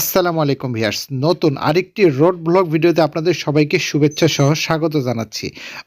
আসসালামু আলাইকুম ভিয়ার্স নতুন আরেকটি রোড ব্লগ ভিডিওতে আপনাদের সবাইকে শুভেচ্ছা সহ স্বাগত জানাচ্ছি।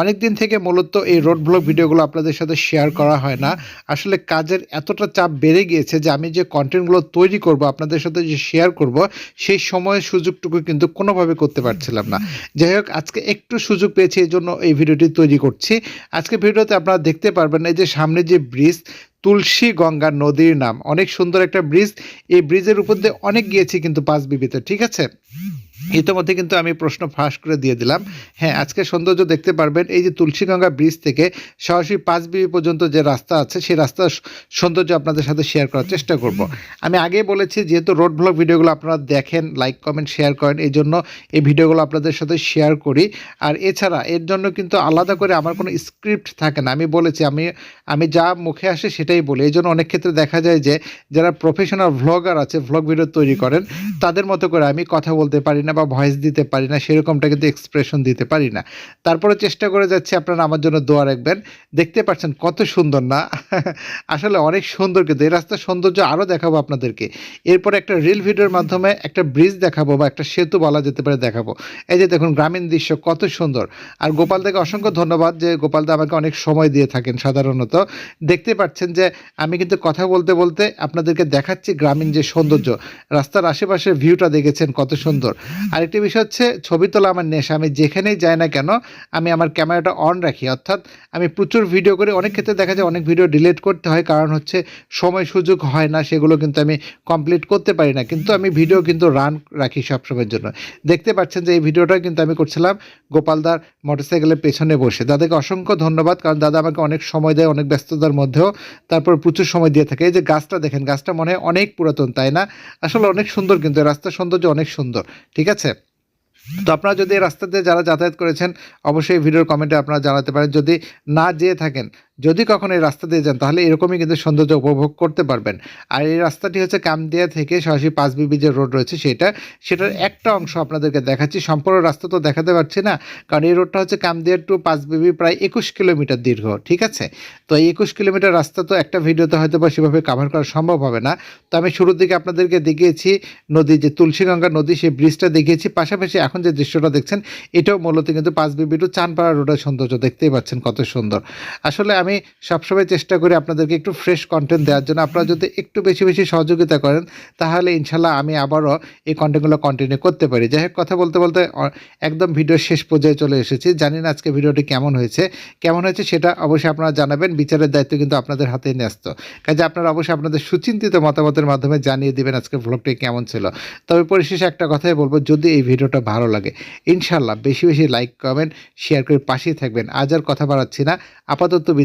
অনেক দিন থেকে মূলত এই রোড ব্লগ ভিডিওগুলো আপনাদের সাথে শেয়ার করা হয় না। আসলে কাজের এতটা চাপ বেড়ে গিয়েছে যে আমি যে কন্টেন্টগুলো তৈরি করব, আপনাদের সাথে যে শেয়ার করব, সেই সময়ের সুযোগটুকু কিন্তু কোনোভাবে করতে পারছিলাম না। যাই হোক, আজকে একটু সুযোগ পেয়েছি, এই জন্য এই ভিডিওটি তৈরি করছি। আজকে ভিডিওতে আপনারা দেখতে পারবেন এই যে সামনে যে ব্রিজ তুলসী গঙ্গা নদীর নাম। অনেক সুন্দর একটা ব্রিজ। এই ব্রিজের উপর দিয়ে অনেক গিয়েছি কিন্তু পাঁচ বিবিতে। ঠিক আছে? ইতিমধ্যে কিন্তু আমি প্রশ্ন ফাঁস করে দিয়ে দিলাম। হ্যাঁ আজকে সৌন্দর্য দেখতে পারবেন, এই যে তুলসীগঙ্গা ব্রিজ থেকে সরাসরি পাঁচ বিবি পর্যন্ত যে রাস্তা আছে, সেই রাস্তার সৌন্দর্য আপনাদের সাথে শেয়ার করার চেষ্টা করব। আমি আগে বলেছি, যেহেতু রোড ব্লগ ভিডিওগুলো আপনারা দেখেন লাইক কমেন্ট শেয়ার করেন, এই জন্য এই ভিডিওগুলো আপনাদের সাথে শেয়ার করি। আর এছাড়া এর জন্য কিন্তু আলাদা করে আমার কোনো স্ক্রিপ্ট থাকে না। আমি বলেছি, আমি আমি যা মুখে আসে সেটাই বলি। এই জন্য অনেক ক্ষেত্রে দেখা যায় যে, যারা প্রফেশনাল ভ্লগার আছে ভ্লগ ভিডিও তৈরি করেন, তাদের মতো করে আমি কথা বলতে পারি না। বা ভয়েস দিতে পারি না, সেরকমটা কিন্তু এক্সপ্রেশন দিতে পারি না। তারপরে চেষ্টা করে যাচ্ছি আপনারা আমার জন্য দোয়া রাখবেন। দেখতে পাচ্ছেন কত সুন্দর না? আসলে অনেক সুন্দর কিন্তু, এই রাস্তার সৌন্দর্য আরও দেখাবো আপনাদেরকে। এরপর একটা রিল ভিডিওর মাধ্যমে একটা ব্রিজ দেখাবো বা একটা সেতু বলা যেতে পারে দেখাবো। এই যে দেখুন, গ্রামীণ দৃশ্য, কত সুন্দর। আর গোপাল দাকে অসংখ্য ধন্যবাদ যে গোপাল দা আমাকে অনেক সময় দিয়ে থাকেন সাধারণত। দেখতে পাচ্ছেন যে আমি কিন্তু কথা বলতে বলতে আপনাদেরকে দেখাচ্ছি গ্রামীণ যে সৌন্দর্য। রাস্তার আশেপাশের ভিউটা দেখেছেন কত সুন্দর। আরেকটি বিষয় হচ্ছে, ছবি তোলা আমার নেশা। আমি যেখানেই যাই না কেন, আমি আমার ক্যামেরাটা অন রাখি। অর্থাৎ আমি প্রচুর ভিডিও করি। অনেক ক্ষেত্রে দেখা যায় অনেক ভিডিও ডিলিট করতে হয়, কারণ হচ্ছে সময় সুযোগ হয় না, সেগুলো কিন্তু আমি কমপ্লিট করতে পারি না। কিন্তু আমি ভিডিও কিন্তু রান রাখি সবসময়ের জন্য। দেখতে পাচ্ছেন যে এই ভিডিওটা কিন্তু আমি করছিলাম গোপালদার মোটরসাইকেলের পেছনে বসে। দাদাকে অসংখ্য ধন্যবাদ, কারণ দাদা আমাকে অনেক সময় দেয়, অনেক ব্যস্ততার মধ্যেও। তারপর প্রচুর সময় দিয়ে থাকে। এই যে গাছটা দেখেন, গাছটা মনে হয় অনেক পুরাতন, তাই না? আসলে অনেক সুন্দর কিন্তু রাস্তার সৌন্দর্য অনেক সুন্দর। ঠিক আছে? তো আপনারা যদি রাস্তাতে যারা যাতায়াত করেছেন, অবশ্যই ভিডিওর কমেন্টে আপনারা জানাতে পারেন। যদি না যেয়ে থাকেন যদি কখনো এই রাস্তা দিয়ে যান, তাহলে এরকমই কিন্তু সৌন্দর্য উপভোগ করতে পারবেন। আর এই রাস্তাটি হচ্ছে কামদিয়া থেকে সরাসরি পাঁচ বিবি যে রোড রয়েছে সেটা, সেটার একটা অংশ আপনাদেরকে দেখাচ্ছি। সম্পূর্ণ রাস্তা তো দেখাতে পারছি না, কারণ এই রোডটা হচ্ছে কামদিয়া টু পাঁচ বিবি প্রায় একুশ কিলোমিটার দীর্ঘ, ঠিক আছে? তো এই একুশ কিলোমিটার রাস্তা তো একটা ভিডিওতে হয়তো বা সেভাবে কাভার করা সম্ভব হবে না। তো আমি শুরুর দিকে আপনাদেরকে দেখিয়েছি নদী, যে তুলসীগঙ্গা নদী, সেই ব্রিজটা দেখিয়েছি। পাশাপাশি এখন যে দৃশ্যটা দেখছেন, এটাও মূলত কিন্তু পাঁচ বিবি টু চানপাড়া রোডের সৌন্দর্য দেখতেই পাচ্ছেন কত সুন্দর। আসলে আমি সবসময় চেষ্টা করি আপনাদেরকে একটু ফ্রেশ কন্টেন্ট দেওয়ার জন্য। আপনারা যদি একটু বেশি বেশি সহযোগিতা করেন, তাহলে ইনশাল্লাহ আমি আবারও এই কন্টেন্টগুলো কন্টিনিউ করতে পারি। যাই কথা বলতে বলতে একদম ভিডিওর শেষ পর্যায়ে চলে এসেছি। জানি না আজকে ভিডিওটি কেমন হয়েছে। কেমন হয়েছে সেটা অবশ্যই আপনারা জানাবেন। বিচারের দায়িত্ব কিন্তু আপনাদের হাতে ন্যস্ত। কাজে আপনারা অবশ্যই আপনাদের সুচিন্তিত মতামতের মাধ্যমে জানিয়ে দেবেন আজকে ভ্লগটি কেমন ছিল। তবে পরিশেষে একটা কথাই বলব, যদি এই ভিডিওটা ভালো লাগে, ইনশাল্লাহ বেশি বেশি লাইক কমেন্ট শেয়ার করে পাশেই থাকবেন। আজ আর কথা বাড়াচ্ছি না। আপাতত